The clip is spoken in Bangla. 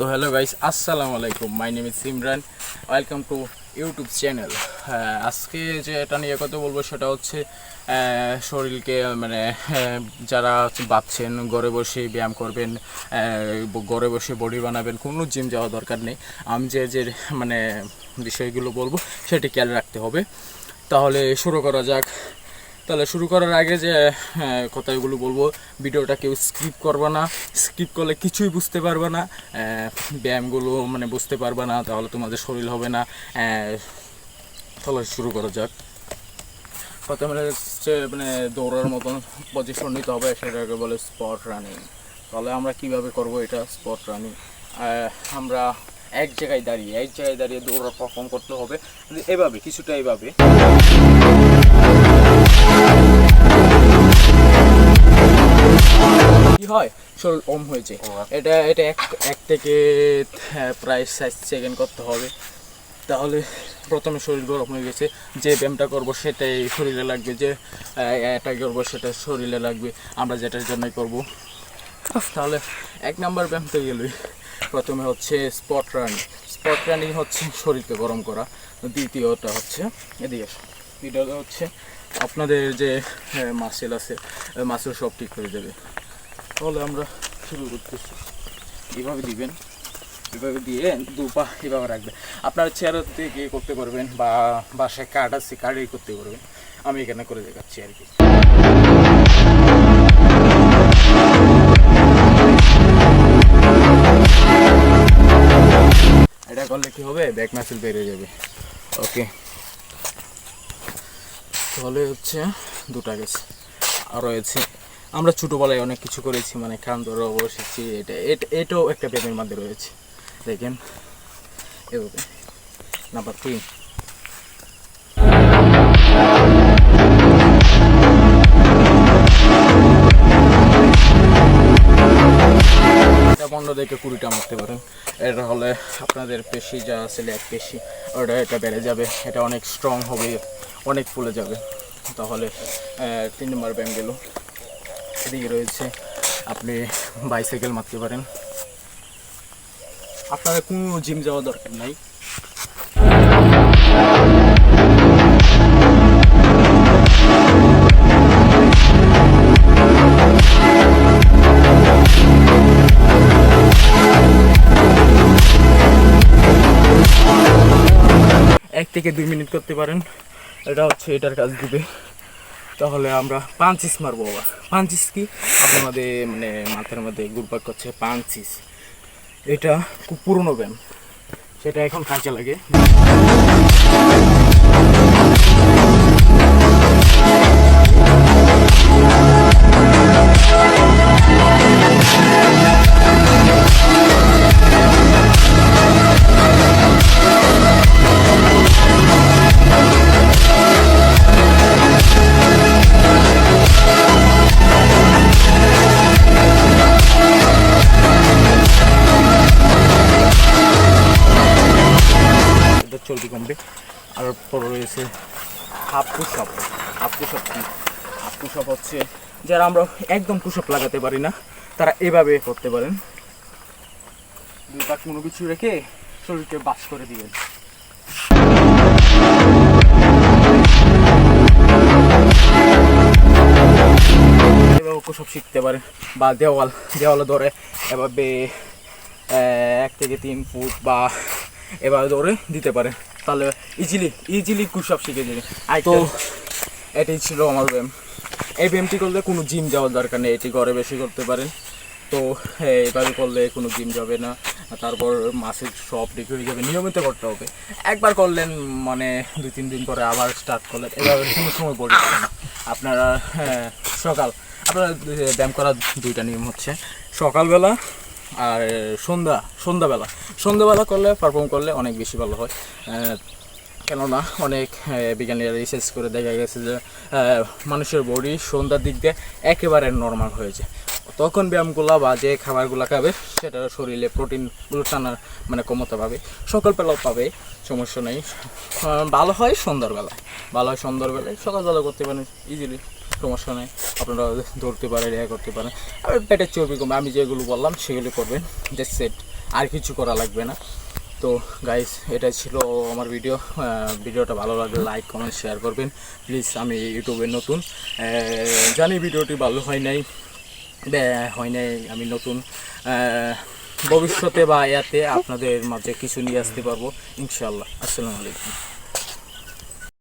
তো হ্যালো গাইস, আসসালামু আলাইকুম। My name is Simran welcome to YouTube channel আজকে যে এটা নিয়ে কথা বলব সেটা হচ্ছে শরীরকে মানে যারা ভাবছেন ঘরে বসে ব্যায়াম করবেন ঘরে বসে বডি বানাবেন, কোনো জিম যাওয়া দরকার নেই। আমি যে যে মানে বিষয়গুলো বলব সেটি খেয়াল রাখতে হবে। তাহলে শুরু করা যাক। তাহলে শুরু করার আগে যে কথাগুলো বলব, ভিডিওটা কেউ স্কিপ করবে না। স্কিপ করলে কিছুই বুঝতে পারবে না। ব্যায়ামগুলো মানে বুঝতে পারবে না, তাহলে তোমাদের শরীর হবে না। তাহলে শুরু করা যাক। প্রথমে হচ্ছে মানে দৌড়ার মতন পজিশন নিতে হবে সেটাকে বলে স্পট রানিং তাহলে আমরা কীভাবে করব এটা স্পট রানিং আমরা এক জায়গায় দাঁড়িয়ে, এক জায়গায় দাঁড়িয়ে দৌড়া পারফর্ম করতে হবে। এভাবে, কিছুটা এভাবে। কি হয়? শরীর কম হয়েছে। এটা এটা এক এক থেকে হ্যাঁ, প্রায় ষাট সেকেন্ড করতে হবে। তাহলে প্রথমে শরীর গরম হয়ে গেছে। যে ব্যায়ামটা করব সেটাই শরীরে লাগবে। যে এটা করব সেটা শরীরে লাগবে। আমরা যেটার জন্যই করব। তাহলে এক নাম্বার ব্যায়াম তো গেলই। প্রথমে হচ্ছে স্পট রানিং স্পট রানিং হচ্ছে শরীরকে গরম করা। দ্বিতীয়টা হচ্ছে এদিকে দ্বিতীয়টা হচ্ছে আপনাদের যে মাসেল আছে মাসেল সব ঠিক হয়ে যাবে। তাহলে আমরা শুরু করতেছি। এভাবে দিবেন, এভাবে দিয়ে দু পা এভাবে রাখবেন। আপনার চেয়ার থেকে করতে পারবেন বা বাসায় কার্ড আছে কাঠেই করতে পারবেন। আমি এখানে করে দেখাচ্ছি আর কি। এটা করলে কি হবে? ব্যাক মাসেল বেড়ে যাবে। ওকে তাহলে হচ্ছে দুটা গেছে। আর রয়েছে, আমরা ছোটোবেলায় অনেক কিছু করেছি মানে খান ধরে বসেছি, এটা এটা, এটাও একটা ব্যায়ামের মধ্যে রয়েছে। দেখেন, এভাবে। নাম্বার তিন পনেরো থেকে কুড়িটা মারতে পারেন। এটা হলে আপনাদের পেশি, যা আছে ল্যাগ পেশি, ওটা, এটা বেড়ে যাবে। এটা অনেক স্ট্রং হবে। অনেক ফুলে যাবে। তাহলে তিন নম্বর ব্যায়াম গেল। এদিকে রয়েছে, আপনি বাইসাইকেল মারতে পারেন। আপনাদের কোনো জিম যাওয়া দরকার নাই। এক থেকে দুই মিনিট করতে পারেন। এটা হচ্ছে এটার কাজ দিবে। তাহলে আমরা পাঞ্চিস মারবো আবার। পাঞ্চিস কি? আপনাদের মানে মাথার মধ্যে গুরপাক করছে পাঞ্চিস এটা খুব পুরনো ব্যায়াম সেটা এখন কাজে লাগে। কমবে। আর পর রয়েছে হাফ পুষপ হাফ কি? হাফ পুষপ হচ্ছে যারা আমরা একদম পুষপ লাগাতে পারি না, তারা এভাবে করতে পারেন। দুই পাক কোনো কিছু রেখে শরীরকে বাস করে দিবেন। এভাবে শিখতে পারেন বা দেওয়াল, দেওয়ালে ধরে এভাবে এক থেকে তিন ফুট বা এভাবে ধরে দিতে পারে। তাহলে ইজিলি ইজিলি কুসব শিখে যাবে। তো এটাই ছিল আমার ব্যায়াম। এই ব্যায়ামটি করলে কোনো জিম যাওয়ার দরকার নেই এটি ঘরে বেশি করতে পারেন। তো হ্যাঁ, এইভাবে করলে কোনো জিম যাবে না। তারপর মাসে সব ঠিক হয়ে যাবে নিয়মিত করতে হবে। একবার করলেন মানে দুই তিন দিন পরে আবার স্টার্ট করলেন এভাবে কোনো সময় পড়ে যাবে না। আপনারা হ্যাঁ, সকাল আপনারা ব্যায়াম করার দুইটা নিয়ম হচ্ছে সকালবেলা আর সন্ধ্যা, সন্ধ্যাবেলা। সন্ধ্যাবেলা করলে পারফর্ম করলে অনেক বেশি ভালো হয়। কেননা অনেক বিজ্ঞানীরা রিসার্চ করে দেখা গেছে যে মানুষের বডি সন্ধ্যার দিক দিয়ে একেবারে নর্মাল হয়েছে। তখন ব্যায়ামগুলো বা যে খাবারগুলো খাবে, সেটা শরীরে প্রোটিনগুলো টানার মানে ক্ষমতা পাবে। সকালবেলাও পাবে, সমস্যা নেই। ভালো হয় সন্ধ্যাবেলায় ভালো হয় সন্ধ্যাবেলায় সকালবেলা করতে পারেন ইজিলি সমস্যা নেই আপনারা ধরতে পারেন, ইয়া করতে পারেন। আর পেটের চর্বি কমে, আমি যেগুলো বললাম সেগুলো করবেন জাস্ট সেট আর কিছু করা লাগবে না। তো গাইস এটাই ছিল আমার ভিডিও ভিডিওটা ভালো লাগলে লাইক কমেন্ট শেয়ার করবেন। প্লিজ আমি ইউটিউবে নতুন। জানি ভিডিওটি ভালো হয় নাই হয় নাই, আমি নতুন। ভবিষ্যতে বা ইয়াতে আপনাদের মাঝে কিছু নিয়ে আসতে পারব ইনশাল্লাহ আসসালামু আলাইকুম।